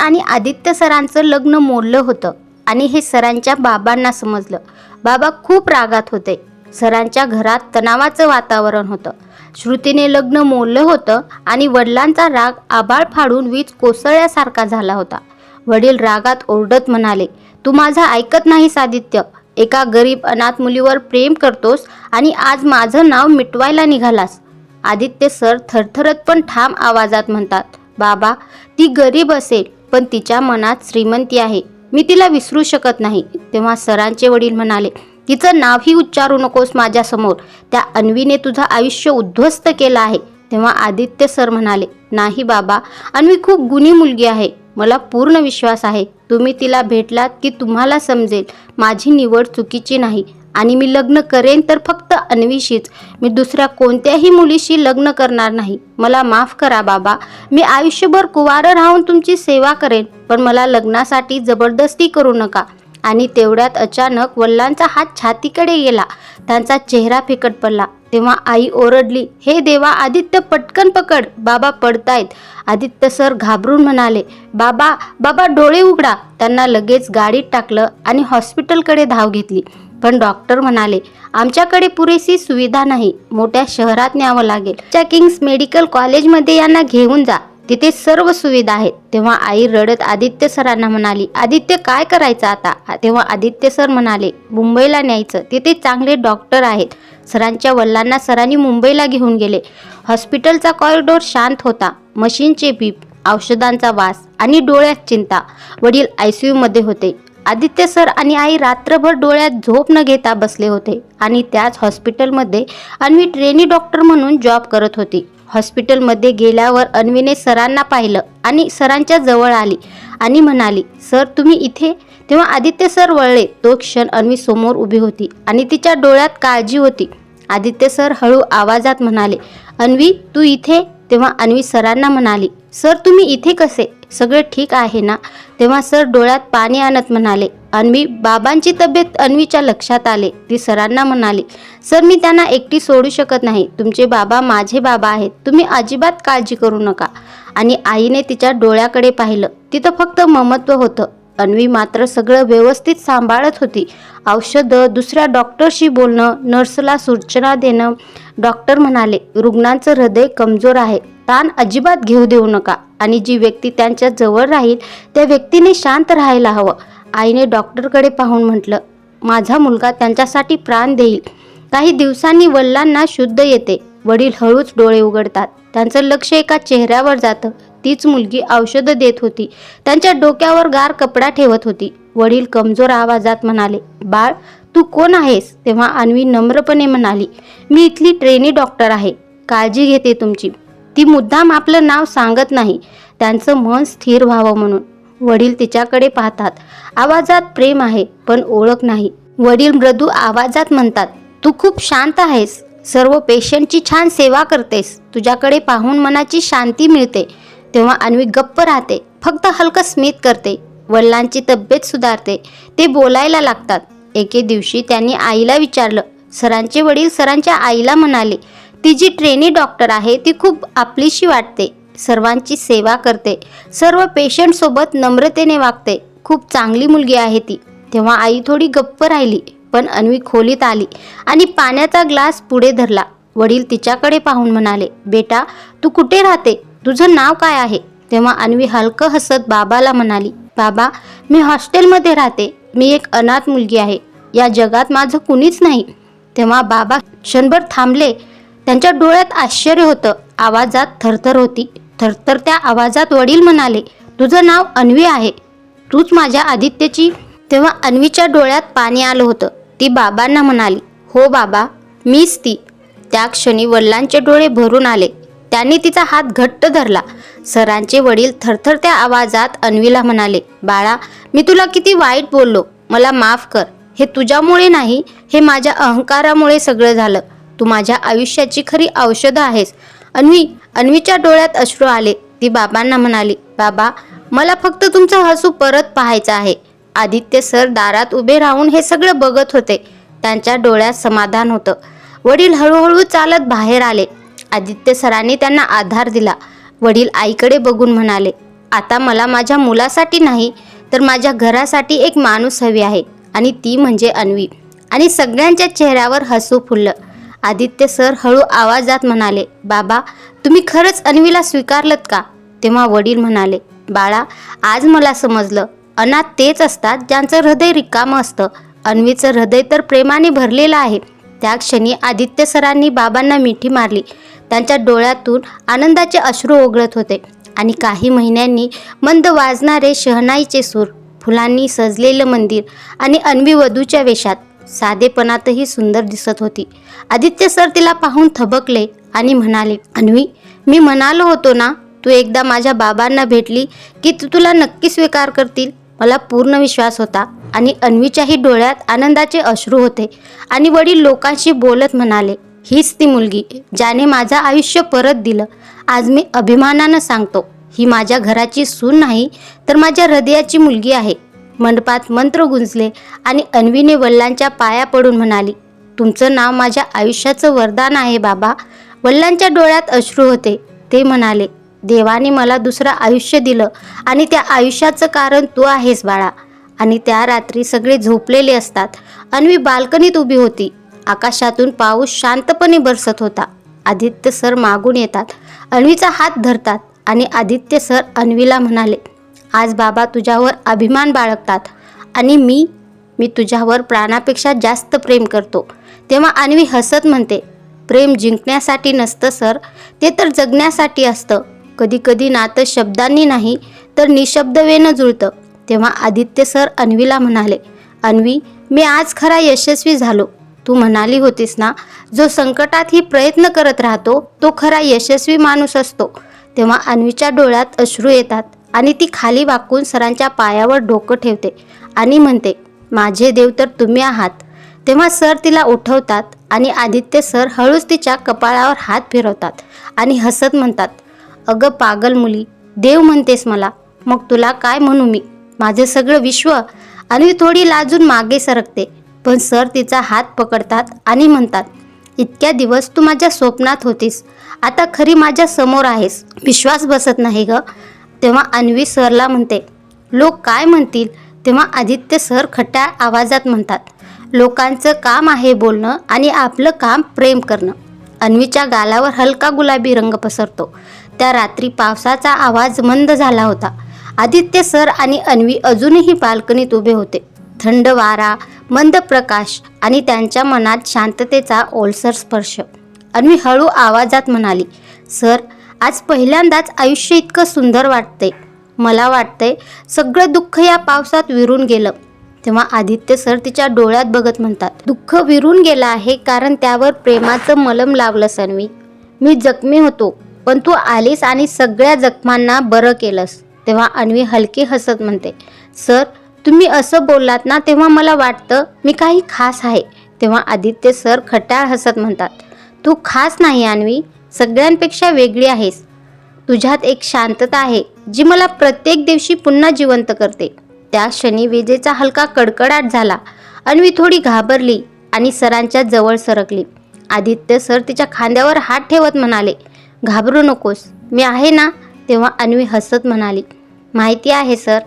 आणि आदित्य सरांचं लग्न मोडलं होतं. आणि हे सरांच्या बाबांना समजलं. बाबा खूप रागात होते. सरांच्या घरात तणावाचं वातावरण होतं. श्रुतीने लग्न मोडलं होतं आणि वडिलांचा राग आबाळ फाडून वीज कोसळल्यासारखा झाला होता. वडील रागात ओरडत म्हणाले तू माझं ऐकत नाहीस आदित्य. एका गरीब अनाथ मुलीवर प्रेम करतोस आणि आज माझं नाव मिटवायला निघालास. आदित्य सर थरथरत पण ठाम आवाजात म्हणतात बाबा ती गरीब असेल. पण तिच्या मनात श्रीमंती आहे. मी तिला विसरू शकत नाही. तेव्हा सरांचे वडील म्हणाले तिचं नावही उच्चारू नकोस माझ्यासमोर. त्या अन्वीने तुझं आयुष्य उद्ध्वस्त केलं आहे. तेव्हा आदित्य सर म्हणाले नाही बाबा अन्वी खूप गुणी मुलगी आहे. मला पूर्ण विश्वास आहे. तुम्ही तिला भेटलात की तुम्हाला समजेल. माझी निवड चुकीची नाही. आणि मी लग्न करेन तर फक्त अन्वीशीच. मी दुसऱ्या कोणत्याही मुलीशी लग्न करणार नाही. मला माफ करा बाबा. मी आयुष्यभर कुवारं राहून तुमची सेवा करेन पण मला लग्नासाठी जबरदस्ती करू नका. आणि तेवढ्यात अचानक वल्लांचा हात छातीकडे गेला. त्यांचा चेहरा फिकट पडला. तेव्हा आई ओरडली हे देवा आदित्य पटकन पकड. बाबा पडतायत. आदित्य सर घाबरून म्हणाले बाबा बाबा डोळे उघडा. त्यांना लगेच गाडीत टाकलं आणि हॉस्पिटलकडे धाव घेतली. पण डॉक्टर म्हणाले आमच्याकडे पुरेशी सुविधा नाही. मोठ्या शहरात न्यावं लागेल. त्या किंग्स मेडिकल कॉलेजमध्ये यांना घेऊन जा. तिथे सर्व सुविधा आहेत. तेव्हा आई रडत आदित्य सरांना म्हणाली आदित्य काय करायचं आता? तेव्हा आदित्य सर म्हणाले मुंबईला न्यायचं. तिथे चांगले डॉक्टर आहेत. सरांच्या वडिलांना सरांनी मुंबईला घेऊन गेले. हॉस्पिटलचा कॉरिडॉर शांत होता. मशीनचे बीप औषधांचा वास आणि डोळ्यात चिंता. वडील आय सी यूमध्ये होते. आदित्य सर आणि आई रात्रभर डोळ्यात झोप न घेता बसले होते आणि त्याच हॉस्पिटलमध्ये अन्वी ट्रेनी डॉक्टर म्हणून जॉब करत होती. हॉस्पिटलमध्ये गेल्यावर अन्वीने सरांना पाहिलं आणि सरांच्या जवळ आली आणि म्हणाली सर तुम्ही इथे? तेव्हा आदित्य सर वळले. तो क्षण अन्वी समोर उभी होती आणि तिच्या डोळ्यात काळजी होती. आदित्य सर हळू आवाजात म्हणाले अन्वी तू इथे? तेव्हा अन्वी सरांना म्हणाली सर तुम्ही इथे कसे? सगळे ठीक आहे ना? तेव्हा सर डोळ्यात पाणी आणत म्हणाले. अन्वी बाबांची तब्येत अन्वीच्या लक्षात आले. ती सरांना म्हणाली सर मी त्यांना एकटी सोडू शकत नाही. तुमचे बाबा माझे बाबा आहेत. तुम्ही अजिबात काळजी करू नका. आणि आईने तिच्या डोळ्याकडे पाहिलं. तिथं फक्त ममत्व होतं. अन्वी मात्र सगळं व्यवस्थित सांभाळत होती. औषधं दुसऱ्या डॉक्टरशी बोलणं नर्सला सूचना देणं डॉक्टर म्हणाले रुग्णांचं हृदय कमजोर आहे. ताण अजिबात घेऊ देऊ नका. आणि जी व्यक्ती त्यांच्या जवळ राहील त्या व्यक्तीने शांत राहायला हवं. आईने डॉक्टरकडे पाहून म्हटलं माझा मुलगा त्यांच्यासाठी प्राण देईल. काही दिवसांनी वडिलांना शुद्ध येते. वडील हळूच डोळे उघडतात. त्यांचं लक्ष एका चेहऱ्यावर जातं. तीच मुलगी औषधं देत होती. त्यांच्या डोक्यावर गार कपडा ठेवत होती. वडील कमजोर आवाजात म्हणाले बाळ तू कोण आहेस? तेव्हा अन्वी नम्रपणे म्हणाली मी इथली ट्रेनी डॉक्टर आहे. काळजी घेते तुमची. ती मुद्दाम आपलं नाव सांगत नाही. त्यांचं मन स्थिर व्हावं म्हणून. वडील तिच्याकडे पाहतात आवाजात प्रेम आहे पण ओळख नाही. वडील मृदू आवाजात म्हणतात तू खूप शांत आहेस. सर्व पेशंटची छान सेवा करतेस. तुझ्याकडे पाहून मनाची शांती मिळते. तेव्हा अन्वी गप्प राहते फक्त हलकं स्मित करते वडिलांची तब्येत सुधारते ते बोलायला लागतात. एके दिवशी त्यांनी आईला विचारलं. सरांचे वडील सरांच्या आईला म्हणाले ती जी ट्रेनी डॉक्टर आहे ती खूप आपलीशी वाटते. सर्वांची सेवा करते. सर्व पेशंटसोबत नम्रतेने वागते. खूप चांगली मुलगी आहे ती. तेव्हा आई थोडी गप्प राहिली पण अन्वी खोलीत आली आणि पाण्याचा ग्लास पुढे धरला. वडील तिच्याकडे पाहून म्हणाले बेटा तू कुठे राहते? तुझं नाव काय आहे? तेव्हा अन्वी हलकं हसत बाबाला म्हणाली बाबा मी हॉस्टेलमध्ये राहते. मी एक अनाथ मुलगी आहे. या जगात माझं कुणीच नाही. तेव्हा बाबा क्षणभर थांबले. त्यांच्या डोळ्यात आश्चर्य होतं. आवाजात थरथर होती. थरथर त्या आवाजात वडील म्हणाले तुझं नाव अन्वी आहे. तूच माझ्या आदित्यची? तेव्हा अन्वीच्या डोळ्यात पाणी आलं होतं. ती बाबांना म्हणाली हो बाबा मीच ती. त्या क्षणी वडिलांचे डोळे भरून आले. त्यांनी तिचा हात घट्ट धरला. सरांचे वडील थरथरत्या आवाजात अन्वीला म्हणाले बाळा मी तुला किती वाईट बोललो. मला माफ कर. हे तुझ्यामुळे नाही हे माझ्या अहंकारामुळे सगळं झालं. तू माझ्या आयुष्याची खरी औषधं आहेस. अन्वी अन्वीच्या डोळ्यात अश्रू आले. ती बाबांना म्हणाली बाबा मला फक्त तुमचं हसू परत पाहायचं आहे. आदित्य सर दारात उभे राहून हे सगळं बघत होते. त्यांच्या डोळ्यात समाधान होतं. वडील हळूहळू चालत बाहेर आले. आदित्य सरांनी त्यांना आधार दिला. वडील आईकडे बघून म्हणाले आता मला माझ्या मुलासाठी नाही तर माझ्या घरासाठी एक माणूस हवी आहे आणि ती म्हणजे अन्वी. आणि सगळ्यांच्या चेहऱ्यावर हसू फुललं. आदित्य सर हळू आवाजात म्हणाले बाबा तुम्ही खरंच अन्वीला स्वीकारलत का? तेव्हा वडील म्हणाले बाळा आज मला समजलं. अनाथ तेच असतात ज्यांचं हृदय रिकामं असतं. अन्वीचं हृदय तर प्रेमाने भरलेलं आहे. त्या क्षणी आदित्य सरांनी बाबांना मिठी मारली. त्यांच्या डोळ्यातून आनंदाचे अश्रू ओघळत होते आणि काही महिन्यांनी मंद वाजणारे शहनाईचे सूर फुलांनी सजलेलं मंदिर आणि अन्वी वधूच्या वेशात साधेपणातही सुंदर दिसत होती. आदित्य सर तिला पाहून थबकले आणि म्हणाले अन्वी मी म्हणालो होतो ना तू एकदा माझ्या बाबांना भेटली की तू तुला नक्की स्वीकार करतील? मला पूर्ण विश्वास होता आणि अन्वीच्याही डोळ्यात आनंदाचे अश्रू होते आणि वडील लोकांशी बोलत म्हणाले हीच ती मुलगी ज्याने माझं आयुष्य परत दिलं. आज मी अभिमानानं सांगतो ही माझ्या घराची सून नाही तर माझ्या हृदयाची मुलगी आहे. मंडपात मंत्र गुंजले आणि अन्वीने वल्लांच्या पाया पडून म्हणाली तुमचं नाव माझ्या आयुष्याचं वरदान आहे बाबा. वल्लांच्या डोळ्यात अश्रू होते. ते म्हणाले देवाने मला दुसरं आयुष्य दिलं आणि त्या आयुष्याचं कारण तू आहेस बाळा. आणि त्या रात्री सगळे झोपलेले असतात. अन्वी बाल्कनीत उभी होती. आकाशातून पाऊस शांतपणे बरसत होता. आदित्य सर मागून येतात. अन्वीचा हात धरतात आणि आदित्य सर अन्वीला म्हणाले आज बाबा तुझ्यावर अभिमान बाळगतात आणि मी मी तुझ्यावर प्राणापेक्षा जास्त प्रेम करतो. तेव्हा अन्वी हसत म्हणते प्रेम जिंकण्यासाठी नसतं सर ते तर जगण्यासाठी असतं. कधी कधी नातं शब्दांनी नाही तर निशब्दवेनं जुळतं. तेव्हा आदित्य सर अन्वीला म्हणाले अन्वी मी आज खरा यशस्वी झालो. तू म्हणाली होतीस ना जो संकटातही प्रयत्न करत राहतो तो खरा यशस्वी माणूस असतो. तेव्हा अन्वीच्या डोळ्यात अश्रू येतात आणि ती खाली वाकून सरांच्या पायावर डोकं ठेवते आणि म्हणते माझे देव तर तुम्ही आहात. तेव्हा सर तिला उठवतात आणि आदित्य सर हळूच तिच्या कपाळावर हात फिरवतात आणि हसत म्हणतात अगं पागल मुली देव म्हणतेस मला. मग तुला काय म्हणू मी? माझे सगळं विश्व आणि थोडी लाजून मागे सरकते. पण सर तिचा हात पकडतात आणि म्हणतात इतक्या दिवस तू माझ्या स्वप्नात होतीस. आता खरी माझ्यासमोर आहेस. विश्वास बसत नाही ग. तेव्हा अन्वी सरला म्हणते लोक काय म्हणतील? तेव्हा आदित्य सर खट्या आवाजात म्हणतात लोकांचं काम आहे बोलणं आणि आपलं काम प्रेम करणं. अन्वीच्या गालावर हलका गुलाबी रंग पसरतो. त्या रात्री पावसाचा आवाज मंद झाला होता. आदित्य सर आणि अन्वी अजूनही बाल्कनीत उभे होते. थंड वारा मंद प्रकाश आणि त्यांच्या मनात शांततेचा ओलसर स्पर्श. अन्वी हळू आवाजात म्हणाली सर आज पहिल्यांदाच आयुष्य इतकं सुंदर वाटतंय. मला वाटतंय सगळं दुःख या पावसात विरून गेलं. तेव्हा आदित्य सर तिच्या डोळ्यात बघत म्हणतात दुःख विरून गेलं आहे कारण त्यावर प्रेमाचं मलम लावलं सन्वी मी जखमी होतो. पण तू आलीस आणि सगळ्या जखमांना बरं केलंस. तेव्हा अन्वी हलकी हसत म्हणते सर तुम्ही असं बोललात ना तेव्हा मला वाटतं मी काही खास आहे. तेव्हा आदित्य सर खट्याळ हसत म्हणतात तू खास नाही अन्वी सगळ्यांपेक्षा वेगळी आहेस. तुझ्यात एक शांतता आहे जी मला प्रत्येक दिवशी पुन्हा जिवंत करते. त्या क्षणी विजेचा हलका कडकडाट झाला. अन्वी थोडी घाबरली आणि सरांच्या जवळ सरकली. आदित्य सर तिच्या खांद्यावर हात ठेवत म्हणाले घाबरू नकोस. मी आहे ना? तेव्हा अन्वी हसत म्हणाली. माहिती आहे सर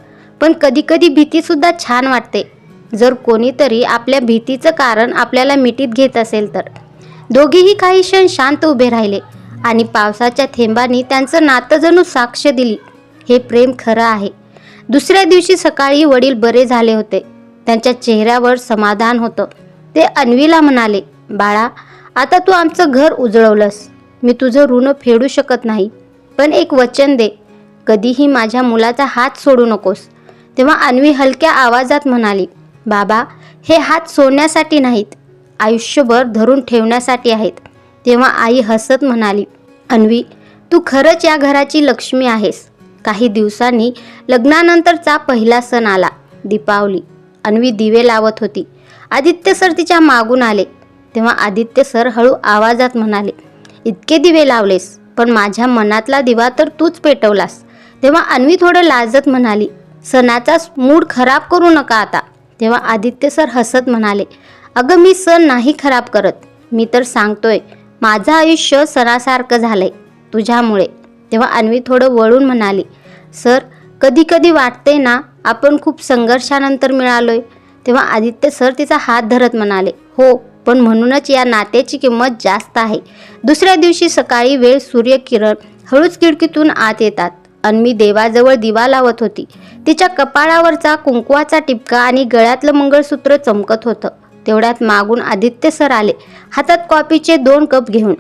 पण कधीकधी भीतीसुद्धा छान वाटते. जर कोणीतरी आपल्या भीतीचं कारण आपल्याला मिठीत घेत असेल तर. दोघेही काही क्षण शांत उभे राहिले आणि पावसाच्या थेंबांनी त्यांचं नातं जणू साक्ष दिली. हे प्रेम खरं आहे. दुसऱ्या दिवशी सकाळी वडील बरे झाले होते. त्यांच्या चेहऱ्यावर समाधान होतं. ते अन्वीला म्हणाले बाळा आता तू आमचं घर उजळवलंस. मी तुझं ऋण फेडू शकत नाही. पण एक वचन दे. कधीही माझ्या मुलाचा हात सोडू नकोस. तेव्हा अन्वी हलक्या आवाजात म्हणाली बाबा हे हात सोडण्यासाठी नाहीत. आयुष्यभर धरून ठेवण्यासाठी आहेत. तेव्हा आई हसत म्हणाली अन्वी तू खरंच या घराची लक्ष्मी आहेस. काही दिवसांनी लग्नानंतरचा पहिला सण आला दीपावली. अन्वी दिवे लावत होती. आदित्य सर तिच्या मागून आले. तेव्हा आदित्य सर हळू आवाजात म्हणाले इतके दिवे लावलेस पण माझ्या मनातला दिवा तर तूच पेटवलास. तेव्हा अन्वी थोडं लाजत म्हणाली सणाचा मूड खराब करू नका आता. तेव्हा आदित्य सर हसत म्हणाले अगं मी सण नाही खराब करत. मी तर सांगतोय माझं आयुष्य सणासारखं झालंय तुझ्यामुळे. तेव्हा अन्वी थोडं वळून म्हणाली सर कधी कधी वाटते ना आपण खूप संघर्षानंतर मिळालोय. तेव्हा आदित्य सर तिचा हात धरत म्हणाले हो पण म्हणूनच या नात्याची किंमत जास्त आहे. दुसऱ्या दिवशी सकाळी वेळ सूर्यकिरण हळूच खिडकीतून आत येतात. अन्वी देवाजवळ दिवा लावत होती. तिच्या कपाळावरचा कुंकवाचा टिपका आणि गळ्यातलं मंगळसूत्र चमकत होतं. तेवढ्यात मागून आदित्य सर आले. हातात कॉफीचे दोन कप घेऊन.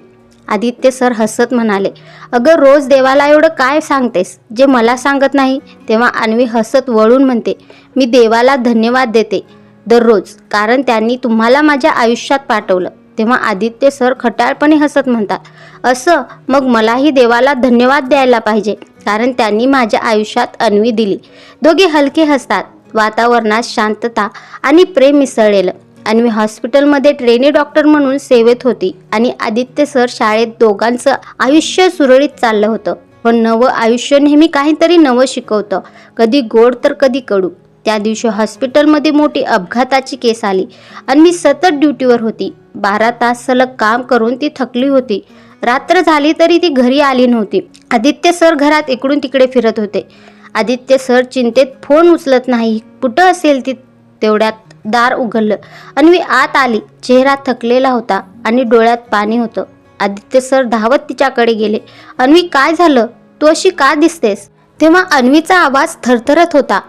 आदित्य सर हसत म्हणाले अगं रोज देवाला एवढं काय सांगतेस? जे मला सांगत नाही. तेव्हा अन्वी हसत वळून म्हणते मी देवाला धन्यवाद देते. दररोज. कारण त्यांनी तुम्हाला माझ्या आयुष्यात पाठवलं. तेव्हा आदित्य सर खटाळपणे हसत म्हणतात असं मग मलाही देवाला धन्यवाद द्यायला पाहिजे. कारण त्यांनी माझ्या आयुष्यात अन्वी दिली. दोघे हलके हसतात. वातावरणात शांतता आणि प्रेम मिसळलेलं. अन्वी हॉस्पिटलमध्ये ट्रेनी डॉक्टर म्हणून सेवेत होती आणि आदित्य सर शाळेत दोघांचं आयुष्य सुरळीत चाललं होतं. पण नवं आयुष्य नेहमी काहीतरी नवं शिकवतं. कधी गोड तर कधी कडू. त्या दिवशी हॉस्पिटलमध्ये मोठी अपघाताची केस आली आणि मी सतत ड्युटीवर होती. बारा तास सलग काम करून ती थकली होती. रात्र झाली तरी ती घरी आली नव्हती. आदित्य सर घरात इकडून तिकडे फिरत होते. आदित्य सर चिंतेत फोन उचलत नाही कुठं असेल ती? तेवढ्यात दार उघडलं अन्वी आत आली. चेहरा थकलेला होता आणि डोळ्यात पाणी होतं. आदित्य सर धावत तिच्याकडे गेले. अन्वी काय झालं? तू अशी का दिसतेस? तेव्हा अन्वीचा आवाज थरथरत होता.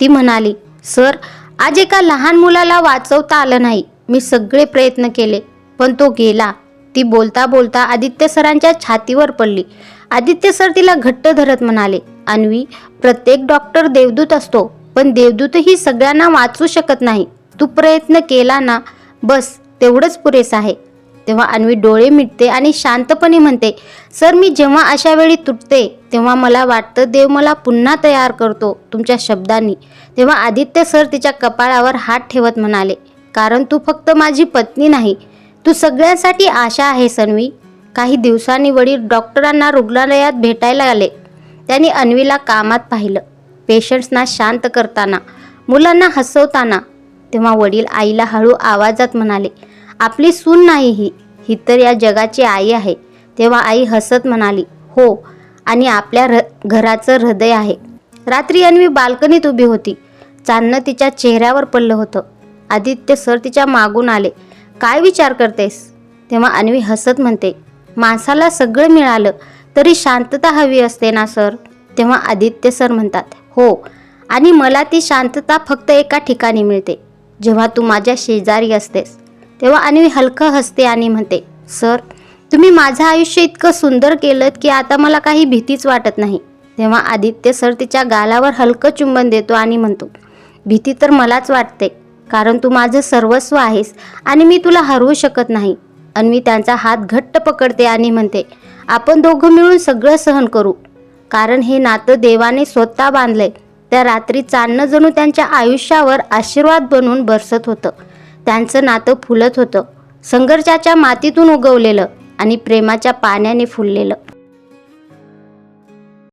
ती म्हणाली सर आज एका लहान मुलाला वाचवता आलं नाही. मी सगळे प्रयत्न केले पण तो गेला. ती बोलता बोलता आदित्य सरांच्या छातीवर पडली. आदित्य सर तिला घट्ट धरत म्हणाले अन्वी प्रत्येक डॉक्टर देवदूत असतो पण देवदूतही सगळ्यांना वाचू शकत नाही. तू प्रयत्न केला ना बस तेवढंच पुरेसं आहे. तेव्हा अन्वी डोळे मिटते आणि शांतपणे म्हणते सर मी जेव्हा अशा वेळी तुटते तेव्हा मला वाटतं देव मला पुन्हा तयार करतो तुमच्या शब्दांनी. तेव्हा आदित्य सर तिच्या कपाळावर हात ठेवत म्हणाले कारण तू फक्त माझी पत्नी नाही तू सगळ्यांसाठी आशा आहे सन्वी. काही दिवसांनी वडील डॉक्टरांना रुग्णालयात भेटायला आले. त्यांनी अन्वीला कामात पाहिलं पेशंट्सना शांत करताना मुलांना हसवताना. तेव्हा वडील आईला हळू आवाजात म्हणाले आपली सून नाही ही. ही तर या जगाची आई आहे. तेव्हा आई हसत म्हणाली हो आणि आपल्या र घराचं हृदय आहे. रात्री अन्वी बाल्कनीत उभी होती. चांदणं तिच्या चेहऱ्यावर पडलं होतं. आदित्य सर तिच्या मागून आले. काय विचार करतेस? तेव्हा अन्वी हसत म्हणते माणसाला सगळं मिळालं तरी शांतता हवी असते ना सर? तेव्हा आदित्य सर म्हणतात हो आणि मला ती शांतता फक्त एका ठिकाणी मिळते जेव्हा तू माझ्या शेजारी असतेस. तेव्हा अन्वी हलकं हसते आणि म्हणते सर तुम्ही माझं आयुष्य इतकं सुंदर केलं की आता मला काही भीतीच वाटत नाही. तेव्हा आदित्य सर तिच्या गालावर हलकं चुंबन देतो आणि म्हणतो भीती तर मलाच वाटते कारण तू माझं सर्वस्व आहेस आणि मी तुला हरवू शकत नाही. अन्वी त्यांचा हात घट्ट पकडते आणि म्हणते आपण दोघं मिळून सगळं सहन करू कारण हे नातं देवाने स्वतः बांधलंय. त्या रात्री चांदणं जणू त्यांच्या आयुष्यावर आशीर्वाद बनून बरसत होतं. त्यांचं नातं फुलत होतं. संघर्षाच्या मातीतून उगवलेलं आणि प्रेमाच्या पाण्याने फुललेलं.